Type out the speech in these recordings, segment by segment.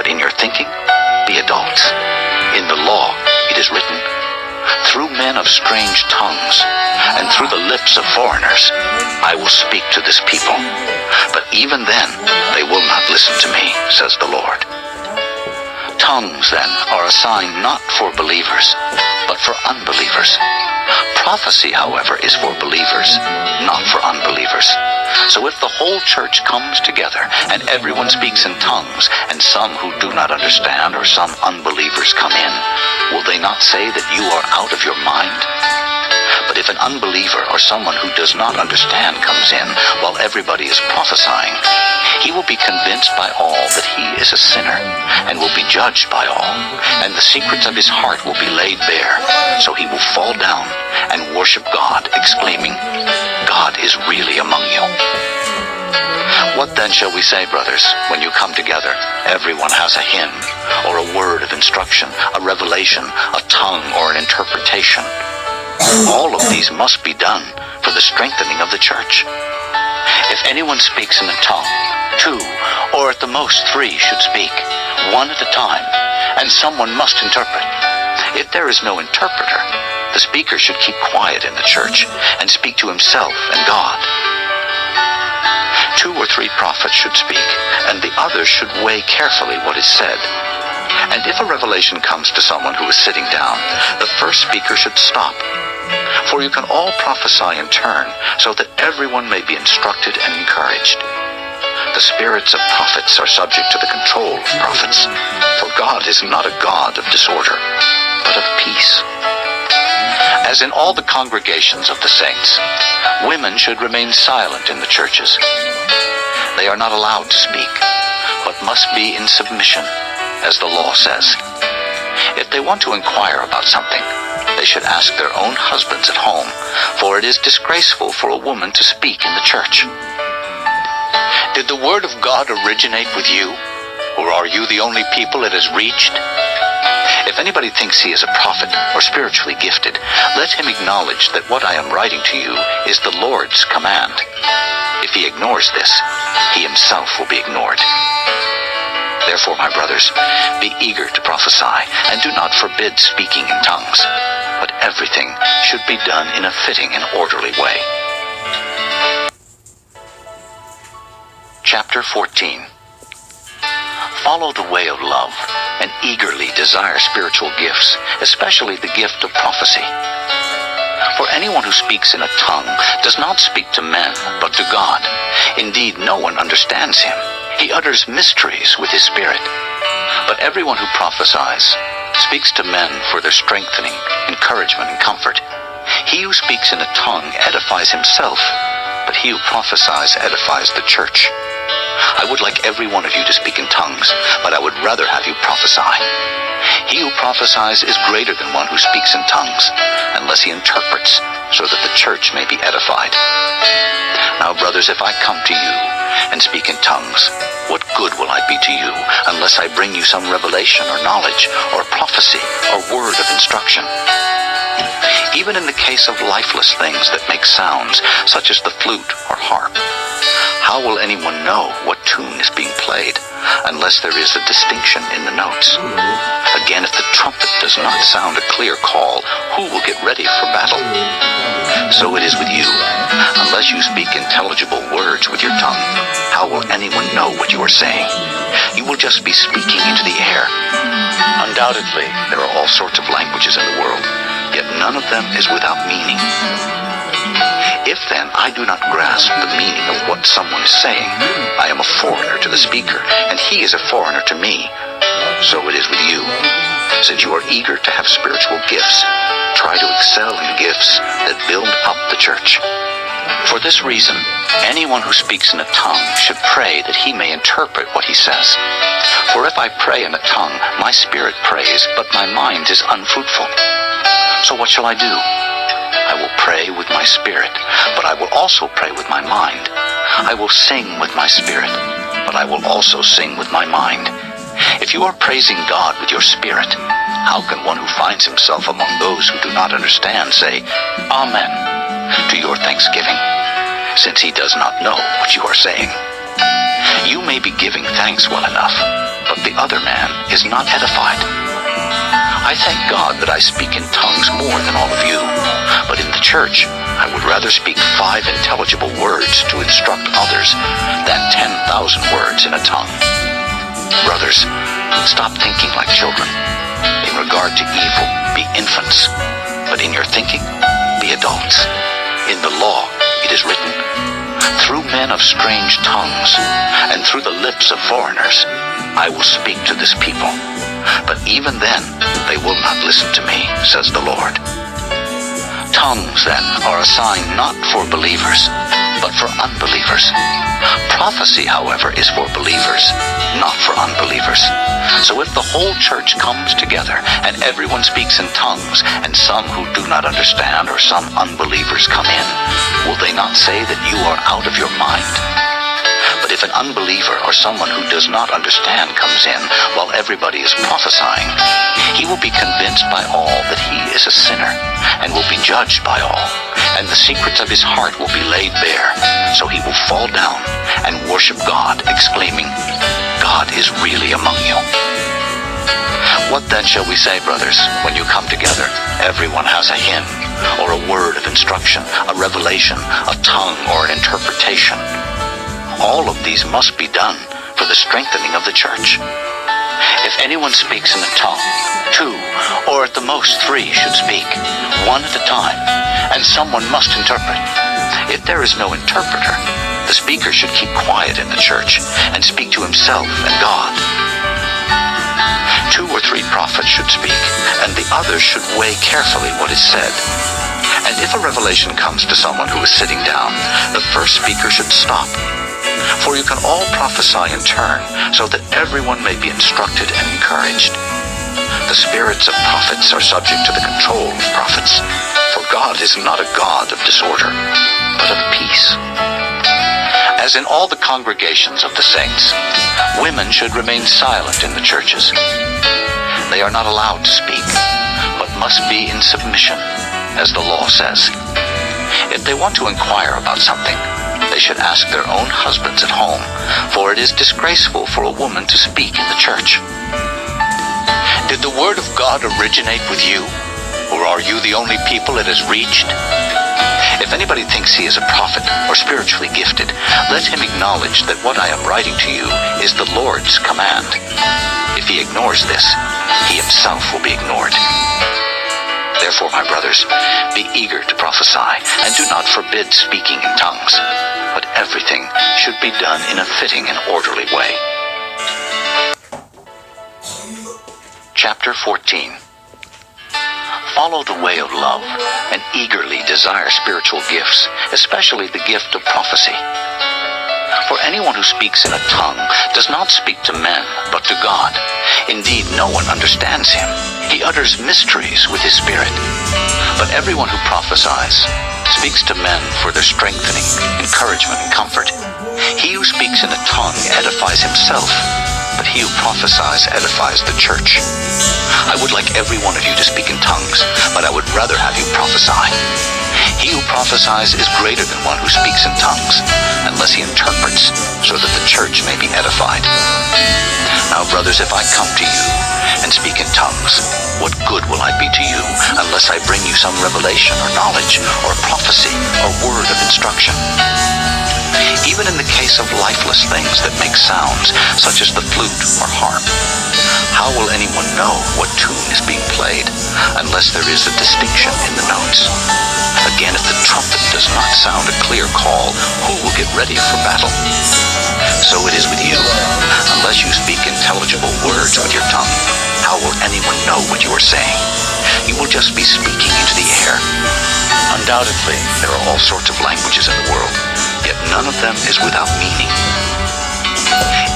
but in your thinking be adults. In the law it is written, through men of strange tongues and through the lips of foreigners I will speak to this people. But even then they will not listen to me, says the Lord. Tongues, then, are a sign not for believers, but for unbelievers. Prophecy, however, is for believers, not for unbelievers. So if the whole church comes together and everyone speaks in tongues, and some who do not understand or some unbelievers come in, will they not say that you are out of your mind? But if an unbeliever or someone who does not understand comes in while everybody is prophesying, he will be convinced by all that he is a sinner judged by all, and the secrets of his heart will be laid bare. So he will fall down and worship God, exclaiming, God is really among you. What then shall we say, brothers, when you come together? Everyone has a hymn, or a word of instruction, a revelation, a tongue, or an interpretation. All of these must be done for the strengthening of the church. If anyone speaks in a tongue, two, or at the most three should speak, one at a time, and someone must interpret. If there is no interpreter, the speaker should keep quiet in the church and speak to himself and God. Two or three prophets should speak, and the others should weigh carefully what is said. And if a revelation comes to someone who is sitting down, the first speaker should stop. For you can all prophesy in turn, so that everyone may be instructed and encouraged. The spirits of prophets are subject to the control of prophets, for God is not a God of disorder, but of peace. As in all the congregations of the saints, women should remain silent in the churches. They are not allowed to speak, but must be in submission, as the law says. If they want to inquire about something, they should ask their own husbands at home, for it is disgraceful for a woman to speak in the church. Did the word of God originate with you, or are you the only people it has reached? If anybody thinks he is a prophet or spiritually gifted, let him acknowledge that what I am writing to you is the Lord's command. If he ignores this, he himself will be ignored. Therefore, my brothers, be eager to prophesy, and do not forbid speaking in tongues, but everything should be done in a fitting and orderly way. Chapter 14 Follow the way of love and eagerly desire spiritual gifts, especially the gift of prophecy. For anyone who speaks in a tongue does not speak to men, but to God. Indeed, no one understands him. He utters mysteries with his spirit. But everyone who prophesies speaks to men for their strengthening, encouragement, and comfort. He who speaks in a tongue edifies himself, but he who prophesies edifies the church. I would like every one of you to speak in tongues, but I would rather have you prophesy. He who prophesies is greater than one who speaks in tongues, unless he interprets, so that the church may be edified. Now, brothers, if I come to you and speak in tongues, what good will I be to you unless I bring you some revelation or knowledge or prophecy or word of instruction? Even in the case of lifeless things that make sounds, such as the flute or harp, how will anyone know what tune is being played unless there is a distinction in the notes? Again, if the trumpet does not sound a clear call, who will get ready for battle? So it is with you. Unless you speak intelligible words with your tongue, how will anyone know what you are saying? You will just be speaking into the air. Undoubtedly, there are all sorts of languages in the world, yet none of them is without meaning. If then I do not grasp the meaning of what someone is saying, I am a foreigner to the speaker, and he is a foreigner to me. So it is with you. Since you are eager to have spiritual gifts, try to excel in gifts that build up the church. For this reason, anyone who speaks in a tongue should pray that he may interpret what he says. For if I pray in a tongue, my spirit prays, but my mind is unfruitful. So what shall I do? I will pray with my spirit, but I will also pray with my mind. I will sing with my spirit, but I will also sing with my mind. If you are praising God with your spirit, how can one who finds himself among those who do not understand say, Amen, to your thanksgiving, since he does not know what you are saying? You may be giving thanks well enough, but the other man is not edified. I thank God that I speak in tongues more than all of you, but in the church I would rather speak five intelligible words to instruct others than 10,000 words in a tongue. Brothers, stop thinking like children. In regard to evil, be infants, but in your thinking, be adults. In the law, it is written, through men of strange tongues and through the lips of foreigners, I will speak to this people. But even then, they will not listen to me, says the Lord. Tongues, then, are a sign not for believers, but for unbelievers. Prophecy, however, is for believers, not for unbelievers. So if the whole church comes together and everyone speaks in tongues, and some who do not understand or some unbelievers come in, will they not say that you are out of your mind? But if an unbeliever or someone who does not understand comes in while everybody is prophesying, he will be convinced by all that he is a sinner and will be judged by all, and the secrets of his heart will be laid bare. So he will fall down and worship God, exclaiming, God is really among you. What then shall we say, brothers, when you come together? Everyone has a hymn, or a word of instruction, a revelation, a tongue, or an interpretation. All of these must be done for the strengthening of the church. If anyone speaks in a tongue, two, or at the most three should speak, one at a time, and someone must interpret. If there is no interpreter, the speaker should keep quiet in the church and speak to himself and God. Two or three prophets should speak, and the others should weigh carefully what is said. And if a revelation comes to someone who is sitting down, the first speaker should stop. For you can all prophesy in turn, so that everyone may be instructed and encouraged. The spirits of prophets are subject to the control of prophets, for God is not a God of disorder, but of peace. As in all the congregations of the saints, women should remain silent in the churches. They are not allowed to speak, but must be in submission, as the law says. If they want to inquire about something, they should ask their own husbands at home, for it is disgraceful for a woman to speak in the church. Did the word of God originate with you, or are you the only people it has reached? If anybody thinks he is a prophet or spiritually gifted, let him acknowledge that what I am writing to you is the Lord's command. If he ignores this, he himself will be ignored. Therefore, my brothers, be eager to prophesy, and do not forbid speaking in tongues, but everything should be done in a fitting and orderly way. Chapter 14 Follow the way of love and eagerly desire spiritual gifts, especially the gift of prophecy. For anyone who speaks in a tongue does not speak to men, but to God. Indeed, no one understands him. He utters mysteries with his spirit. But everyone who prophesies speaks to men for their strengthening, encouragement, and comfort. He who speaks in a tongue edifies himself, but he who prophesies edifies the church. I would like every one of you to speak in tongues, but I would rather have you prophesy. He who prophesies is greater than one who speaks in tongues, unless he interprets, so that the church may be edified. Now, brothers, if I come to you and speak in tongues, what good will I be to you unless I bring you some revelation or knowledge or prophecy or word of instruction? Even in the case of lifeless things that make sounds, such as the flute or harp, how will anyone know what tune is being played unless there is a distinction in the notes? Again, if the trumpet does not sound a clear call, who will get ready for battle? So it is with you. Unless you speak intelligible words with your tongue, how will anyone know what you are saying? You will just be speaking into the air. Undoubtedly, there are all sorts of languages in the world, yet none of them is without meaning.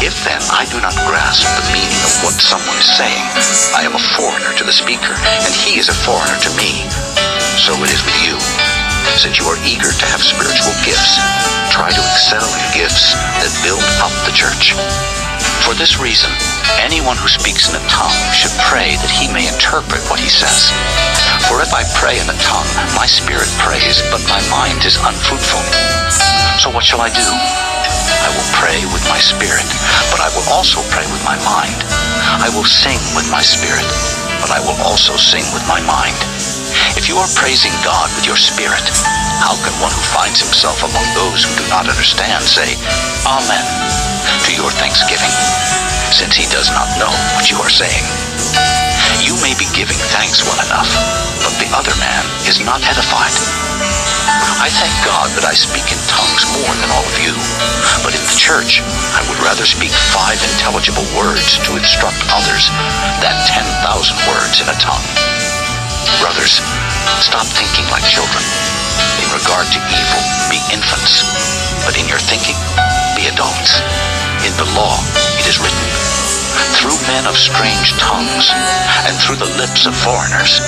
If then I do not grasp the meaning of what someone is saying, I am a foreigner to the speaker, and he is a foreigner to me. So it is with you. Since you are eager to have spiritual gifts, try to excel in gifts that build up the church. For this reason, anyone who speaks in a tongue should pray that he may interpret what he says. For if I pray in a tongue, my spirit prays, but my mind is unfruitful. So what shall I do? I will pray with my spirit, but I will also pray with my mind. I will sing with my spirit, but I will also sing with my mind. If you are praising God with your spirit, how can one who finds himself among those who do not understand say, Amen, to your thanksgiving, since he does not know what you are saying? You may be giving thanks well enough, but the other man is not edified. I thank God that I speak in tongues more than all of you, but in the church I would rather speak five intelligible words to instruct others than ten thousand words in a tongue. Brothers, stop thinking like children. In regard to evil, be infants, but in your thinking, be adults. In the law, it is written, through men of strange tongues and through the lips of foreigners,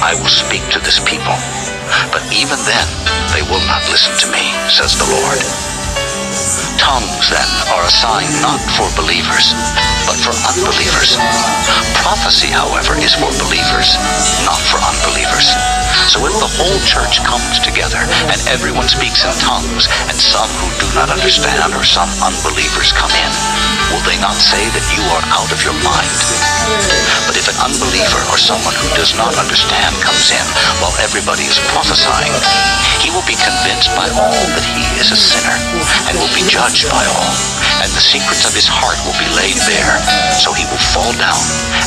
I will speak to this people. But even then, they will not listen to me, says the Lord. Tongues, then, are a sign not for believers, but for unbelievers. Prophecy, however, is for believers, not for unbelievers. So if the whole church comes together and everyone speaks in tongues, and some who do not understand or some unbelievers come in, will they not say that you are out of your mind? But if an unbeliever or someone who does not understand comes in while everybody is prophesying, he will be convinced by all that he is a sinner be judged by all, and the secrets of his heart will be laid bare. So he will fall down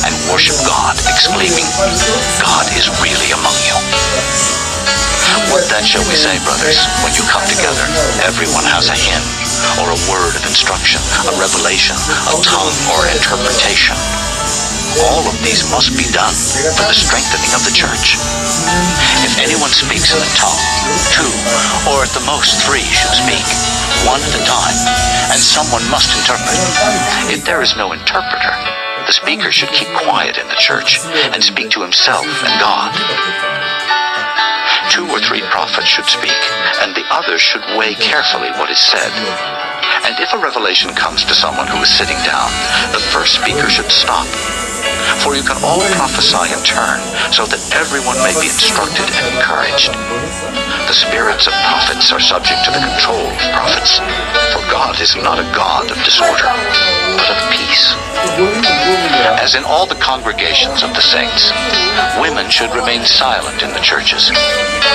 and worship God, exclaiming, God is really among you. What then shall we say, brothers, when you come together? Everyone has a hymn, or a word of instruction, a revelation, a tongue, or interpretation. All of these must be done for the strengthening of the church. Anyone speaks in a tongue, two, or at the most three should speak, one at a time, and someone must interpret. If there is no interpreter, the speaker should keep quiet in the church and speak to himself and God. Two or three prophets should speak, and the others should weigh carefully what is said. And if a revelation comes to someone who is sitting down, the first speaker should stop. For you can all prophesy in turn, so that everyone may be instructed and encouraged. The spirits of prophets are subject to the control of prophets, for God is not a God of disorder, but of peace. As in all the congregations of the saints, women should remain silent in the churches.